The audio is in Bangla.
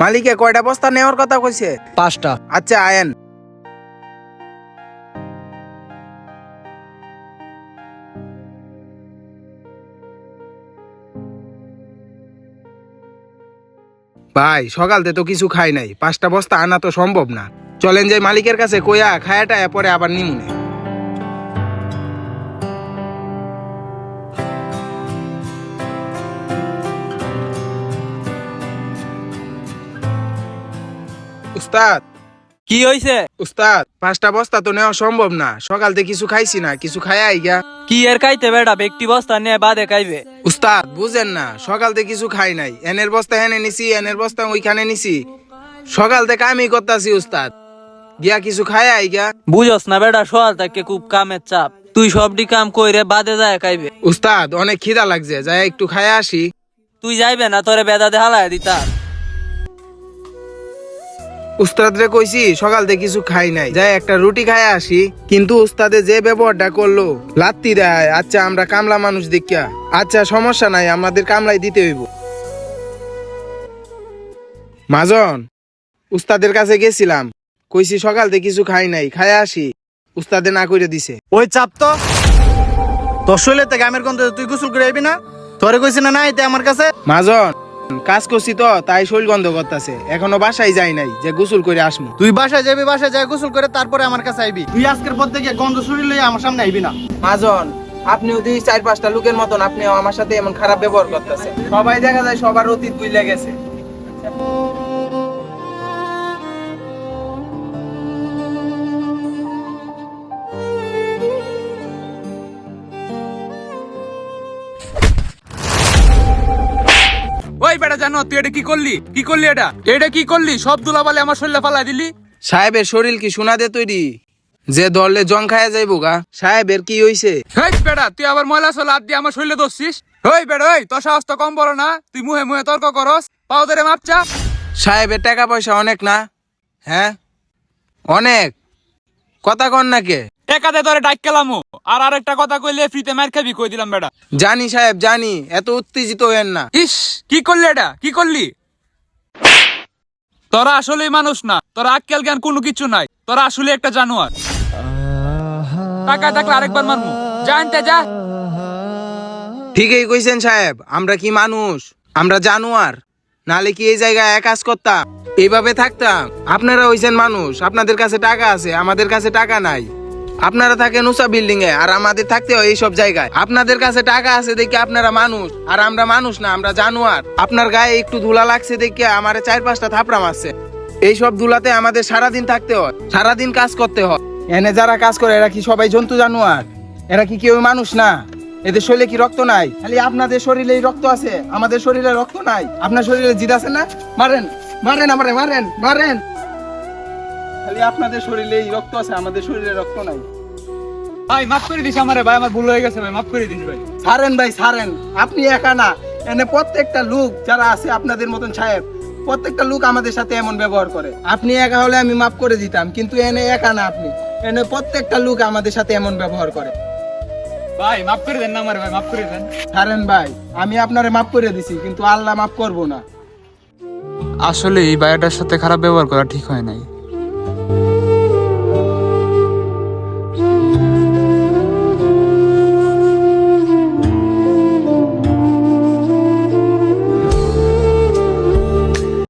মালিকে কয়টা বস্তা নেওয়ার কথা কইছে? পাঁচটা। আচ্ছা আয়েন। ভাই সকালতে তো কিছু খাই নাই। পাঁচটা বস্তা আনা তো সম্ভব না। চলেন যাই মালিকের কাছে কইয়া খায়াটা পরে আবার নিমুনে। উস্তাদ। কি হইছে? উস্তাদ পাঁচটা বস্তা তো নেওয়া সম্ভব না। সকালতে কিছু খাইছি না কিছু খাই আইগা। কি এর কাইতে বেটা? ব্যক্তি বস্তা নিয়ে বাদে খাইবে। উস্তাদ বুঝেন না সকালতে কিছু খাই নাই। এনের বস্তা হেনে নিছি এনের বস্তা ওইখানে নিছি। সকাল থেকে আমি করতাছি উস্তাদ। গিয়া কিছু খাই আইগা। বুঝস না বেটা সকাল থেকে খুব কামের চাপ। তুই সবটি কাম কইরে বাদে যায় খাইবে। উস্তাদ অনেক খিদা লাগছে যাই একটু খাই আসি। তুই যাইবে না তোরে বেদা দেহালায় দিতা উস্তাদ রে কইছি সকাল থেকে কিছু খাই নাই। যাই একটা রুটি খাই আসি কিন্তু উস্তাদে যে ব্যবহারটা করল লাত্তি দেয় আচ্ছা আমরা কামলা মানুষ দেখিয়া। আচ্ছা সমস্যা নাই আমাদের কামলাই দিতে হইব। মাজন উস্তাদের কাছে গেছিলাম। কইছি সকাল থেকে কিছু খাই নাই খাই আসি। উস্তাদে না কইরে দিছে। ওই চাপ তো। তোর শৈলে আমের গন্ধ তুই গোসল করে আইবি না? তোরে কইছি না না এতে আমার কাছে। মাজন কাজ করছি তো তাই শরীর গন্ধ করতেছে। এখনও বাসায় যাই নাই যে গোসল করে আসমু। তুই বাসায় যাবি বাসায় যাই গোসল করে তারপরে আমার কাছে আইবি। তুই আজকের পর থেকে গন্ধ শরীর লইয়া আমার সামনে আইবি না। মাজন আপনি ওই চার পাঁচটা লোকের মতন আপনিও আমার সাথে এমন খারাপ ব্যবহার করতেছে সবাই দেখা যায় সবার অতীত বুঝলে গেছে। বেটা জানো তুই এটা কি করলি? কি করলি এটা? এটা কি করলি? সব দুলাবালে আমার শরীরে ফালাই দিলি? সাহেবের শরীর কি সোনা দে তৈরি? যে ধরলে জং খায়া যাইবো গা। সাহেবের কি হইছে? হেই বেটা তুই আবার ময়লা সোলা হাত দিয়ে আমার শরীরে দোষিস ওই বেটা ওই তোর সাহস তো কম বড় না। তুই মুহে মুহে তর্ক করস। পাও ধরে মাপচা সাহেবের টাকা পয়সা অনেক না? হ্যাঁ? অনেক? কথা কন না কে? একাতে তোরে ডাক কেলামো আর আরেকটা কথা কইলে ফ্রিতে মার খাবি কই দিলাম বেটা। জানি সাহেব জানি। এত উত্তেজিত হইেন না। ইস কি করলি এটা? কি করলি? তোরা আসলেই মানুষ না। তোরা আক্কেল জ্ঞান কোনো কিছু নাই। তোরা আসলে একটা জানোয়ার। টাকা থাকলে আরেকবার মারমু। জানতে যা। ঠিকই কইছেন সাহেব আমরা কি মানুষ? আমরা জানোয়ার। নালে কি এই জায়গায় এক কাজ করতাম? এইভাবে থাকতাম। আপনারা হইছেন মানুষ। আপনাদের কাছে টাকা আছে আমাদের কাছে টাকা নাই। আপনারা থাকেন উঁচা বিল্ডিং এ, আর আমাদের থাকতে হয় এইসব জায়গায়। আপনাদের কাছে টাকা আছে দেখে আপনারা মানুষ, আর আমরা মানুষ না, আমরা জানোয়ার। আপনার গায়ে একটু ধুলা লাগছে দেখে, আমার চার পাঁচটা থাপড়া মারছে। এইসব ধুলাতে আমাদের সারাদিন থাকতে হয়, সারাদিন কাজ করতে হয়। এনে যারা কাজ করে, এরা কি সবাই জন্তু জানোয়ার? এরা কি কেউ মানুষ না? এদের শরীরে কি রক্ত নাই? খালি আপনাদের শরীরে রক্ত আছে, আমাদের শরীরে রক্ত নাই। আপনার শরীরে জিদ আছে না? মারেন মারেন আমারে, মারেন মারেন। খালি আপনাদের শরীরে রক্ত আছে আমাদের শরীরে রক্ত নাই। ভাই মাফ করে দিস আমারে ভাই আমার ভুল হয়ে গেছে ভাই মাফ করে দিস ভাই। ছাড়েন ভাই ছাড়েন। আপনি একা না এনে প্রত্যেকটা লোক যারা আছে আপনাদের মতন সাহেব প্রত্যেকটা লোক আমাদের সাথে এমন ব্যবহার করে। আপনি একা হলে আমি মাফ করে দিতাম কিন্তু এনে একা না আপনি। এনে প্রত্যেকটা লোক আমাদের সাথে এমন ব্যবহার করে। ভাই মাফ করে দেন না আমারে ভাই মাফ করে দেন। ছাড়েন ভাই আমি আপনারে মাফ করে দিছি কিন্তু আল্লাহ মাফ করব না। আসলে এই বায়োটার সাথে খারাপ ব্যবহার করা ঠিক হয় নাই।